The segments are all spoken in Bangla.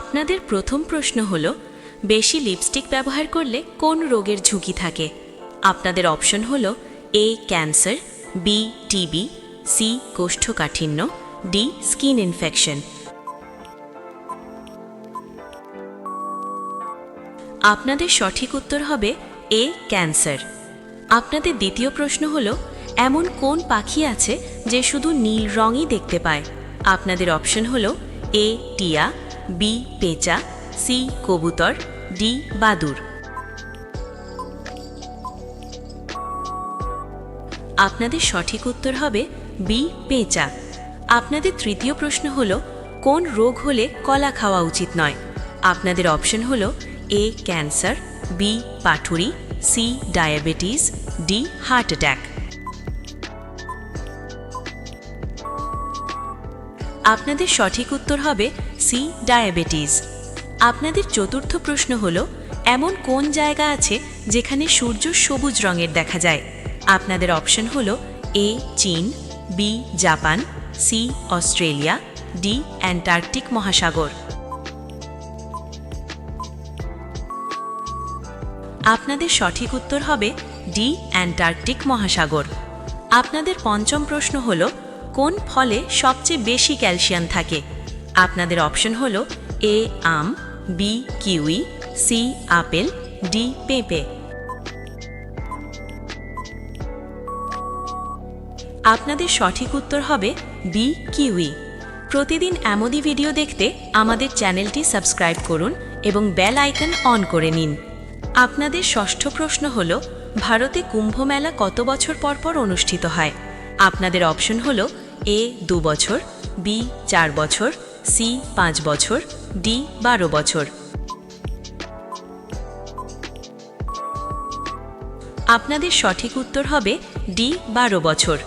আপনাদের প্রথম প্রশ্ন হল, বেশি লিপস্টিক ব্যবহার করলে কোন রোগের ঝুঁকি থাকে? আপনাদের অপশন হল A cancer B TB C কোষ্ঠকাঠিন্য ডি স্কিন ইনফেকশন আপনাদের সঠিক উত্তর হবে এ ক্যান্সার আপনাদের দ্বিতীয় প্রশ্ন হল, এমন কোন পাখি আছে যে শুধু নীল রঙই দেখতে পায়? আপনাদের অপশন হল এ টিয়া বি পেঁচা সি কবুতর ডি বাদুর আপনাদের সঠিক উত্তর হবে বি পেঁচা আপনাদের তৃতীয় প্রশ্ন হল, কোন রোগ হলে কলা খাওয়া উচিত নয়? আপনাদের অপশন হল A cancer B পাঠুরি C diabetes D heart attack. আপনাদের সঠিক উত্তর হবে সি, ডায়াবেটিস। আপনাদের চতুর্থ প্রশ্ন হল, এমন কোন জায়গা আছে যেখানে সূর্য সবুজ রঙের দেখা যায়? আপনাদের অপশন হল এ, চীন, B, Japan, C, Australia, D, Antarctic মহাসাগর। আপনাদের সঠিক উত্তর হবে ডি, অ্যান্টার্কটিক মহাসাগর। আপনাদের পঞ্চম প্রশ্ন হল কোন ফলে সবচেয়ে বেশি ক্যালসিয়াম থাকে? আপনাদের অপশন হল A, um, B, kiwi, C, apple, D, পেঁপে। আপনাদের সঠিক উত্তর হবে বি, কিউই। প্রতিদিন এমনই ভিডিও দেখতে আমাদের চ্যানেলটি সাবস্ক্রাইব করুন এবং বেল আইকন অন করে নিন। আপনাদের ষষ্ঠ প্রশ্ন হল, ভারতে কুম্ভ মেলা কত বছর পর পর অনুষ্ঠিত হয়? আপনাদের অপশন হল এ দু বছর, বি চার বছর, সি পাঁচ বছর, ডি বারো বছর। আপনাদের সঠিক উত্তর হবে ডি বারো বছর।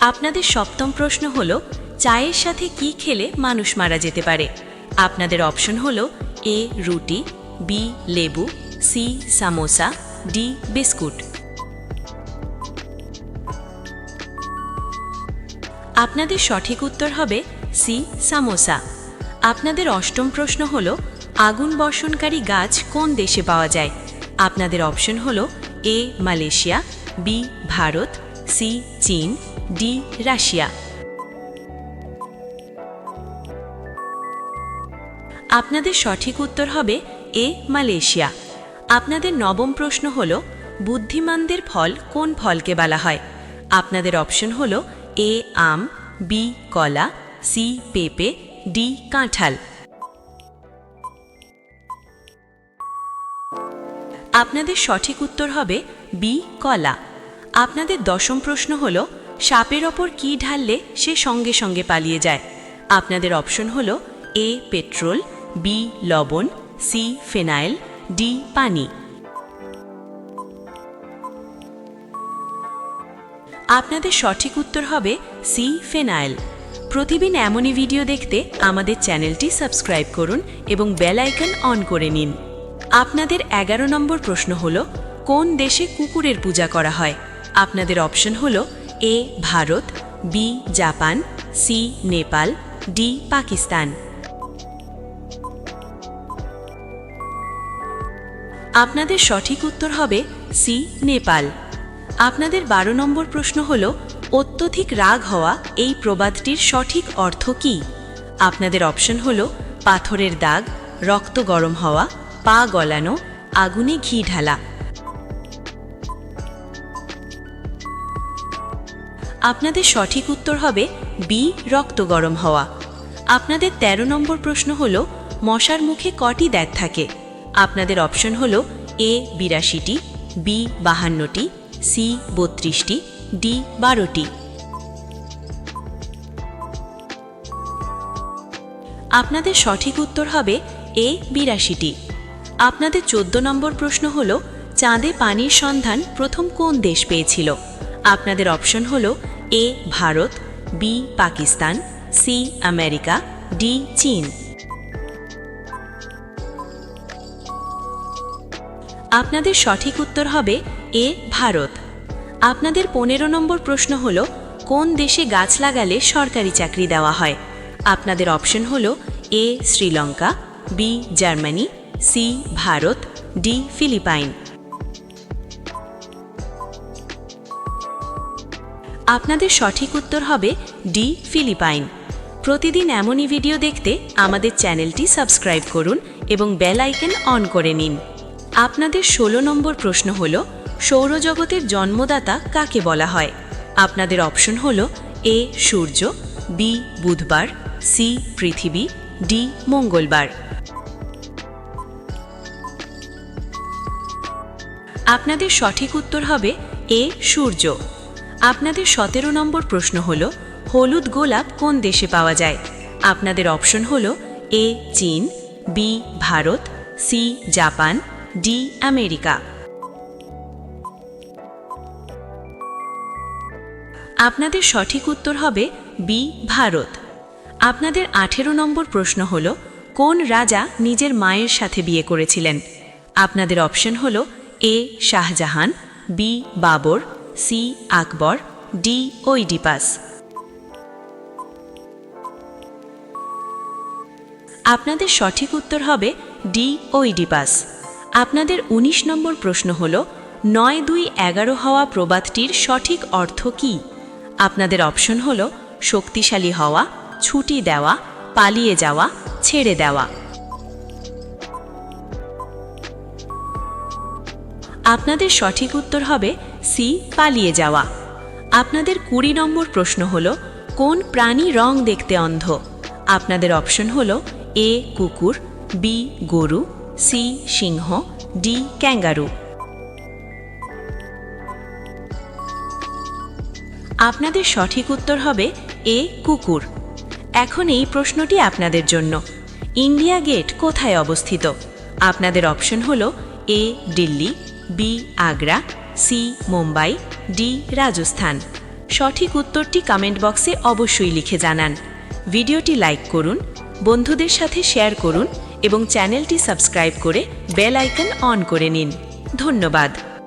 আপনাদের সপ্তম প্রশ্ন হল, চায়ের সাথে কি খেলে মানুষ মারা যেতে পারে? আপনাদের অপশন হল, এ রুটি, বি লেবু, সি সামোসা, ডি বিস্কুট। আপনাদের সঠিক উত্তর হবে সি, সামোসা। আপনাদের অষ্টম প্রশ্ন হল, আগুন বর্ষণকারী গাছ কোন দেশে পাওয়া যায়? আপনাদের অপশন হল, A, Malaysia, B, Bharat, C, চীন, ডি, রাশিয়া। আপনাদের সঠিক উত্তর হবে, এ, মালয়েশিয়া। আপনাদের নবম প্রশ্ন হল, বুদ্ধিমানদের ফল কোন ফলকে বলা হয়? আপনাদের অপশন হল এ, আম, বি, কলা, সি, পেঁপে, ডি, কাঁঠাল। আপনাদের সঠিক উত্তর হবে বি, কলা। আপনাদের দশম প্রশ্ন হল, সাপের ওপর কি ঢাললে সে সঙ্গে সঙ্গে পালিয়ে যায়? আপনাদের অপশন হল, এ, পেট্রোল, বি, লবণ, সি, ফেনাইল, ডি, পানি। আপনাদের সঠিক উত্তর হবে সি ফেনাইল। প্রতিদিন এমনই ভিডিও দেখতে আমাদের চ্যানেলটি সাবস্ক্রাইব করুন এবং বেল আইকন অন করে নিন। আপনাদের এগারো নম্বর প্রশ্ন হল, কোন দেশে কুকুরের পূজা করা হয়? আপনাদের অপশন হল, A Bharat, B Japan, C Nepal, D Pakistan. আপনাদের সঠিক উত্তর হবে সি নেপাল। আপনাদের বারো নম্বর প্রশ্ন হল, অত্যধিক রাগ হওয়া এই প্রবাদটির সঠিক অর্থ কী? আপনাদের অপশন হল, পাথরের দাগ, রক্ত গরম হওয়া, পা গলানো, আগুনে ঘি ঢালা। আপনাদের সঠিক উত্তর হবে বি রক্ত গরম হওয়া। আপনাদের ১৩ নম্বর প্রশ্ন হল, মশার মুখে কটি দাঁত থাকে? আপনাদের অপশন হল এ বিরাশিটি বি বাহান্নটি সি বত্রিশটি, ডি বারোটি। আপনাদের সঠিক উত্তর হবে এ বিরাশিটি। আপনাদের চোদ্দ নম্বর প্রশ্ন হল, চাঁদে পানির সন্ধান প্রথম কোন দেশ পেয়েছিল? আপনাদের অপশন হল, A Bharat, B Pakistan, C America, D চীন। আপনাদের সঠিক উত্তর হবে এ ভারত। আপনাদের পনেরো নম্বর প্রশ্ন হল, কোন দেশে গাছ লাগালে সরকারি চাকরি দেওয়া হয়? আপনাদের অপশন হল, A Sri Lanka, B Germany, C Bharat, D Philippine. আপনাদের সঠিক উত্তর হবে, ডি ফিলিপাইন। প্রতিদিন এমনই ভিডিও দেখতে আমাদের চ্যানেলটি সাবস্ক্রাইব করুন এবং বেল আইকন অন করে নিন। আপনাদের ষোলো নম্বর প্রশ্ন হল সৌরজগতের জন্মদাতা কাকে বলা হয়? আপনাদের অপশন হল এ, সূর্য, বি, বুধবার, সি, পৃথিবী, ডি, মঙ্গলবার। আপনাদের সঠিক উত্তর হবে এ, সূর্য। আপনাদের সতেরো নম্বর প্রশ্ন হল, হলুদ গোলাপ কোন দেশে পাওয়া যায়? আপনাদের অপশন হল এ, চীন, B, Bharat, C, Japan, D, America. আপনাদের সঠিক উত্তর হবে বি, ভারত। আপনাদের আঠেরো নম্বর প্রশ্ন হল, কোন রাজা নিজের মায়ের সাথে বিয়ে করেছিলেন? আপনাদের অপশন হল, A, Shahjahan, B, Babur, C, Akbar, D Oedipus আপনাদের সঠিক উত্তর হবে ডি ওইডিপাস আপনাদের ১৯ নম্বর প্রশ্ন হল, নয় দুই এগারো হওয়া প্রবাদটির সঠিক অর্থ কী? আপনাদের অপশন হল শক্তিশালী হওয়া, ছুটি দেওয়া, পালিয়ে যাওয়া, ছেড়ে দেওয়া। আপনাদের সঠিক উত্তর হবে সি, পালিয়ে যাওয়া। আপনাদের কুড়ি নম্বর প্রশ্ন হল, কোন প্রাণী রং দেখতে অন্ধ? আপনাদের অপশন হল এ, কুকুর, বি, গরু, সি, সিংহ, ডি, ক্যাঙ্গারু। আপনাদের সঠিক উত্তর হবে এ, কুকুর। এখন এই প্রশ্নটি আপনাদের জন্য। ইন্ডিয়া গেট কোথায় অবস্থিত? আপনাদের অপশন হল A, Delhi, B, Agra, C, Mumbai, D, Rajasthan. সঠিক উত্তরটি কমেন্ট বক্সে অবশ্যই লিখে জানান। ভিডিওটি লাইক করুন, বন্ধুদের সাথে শেয়ার করুন এবং চ্যানেলটি সাবস্ক্রাইব করে বেল আইকন অন করে নিন। ধন্যবাদ।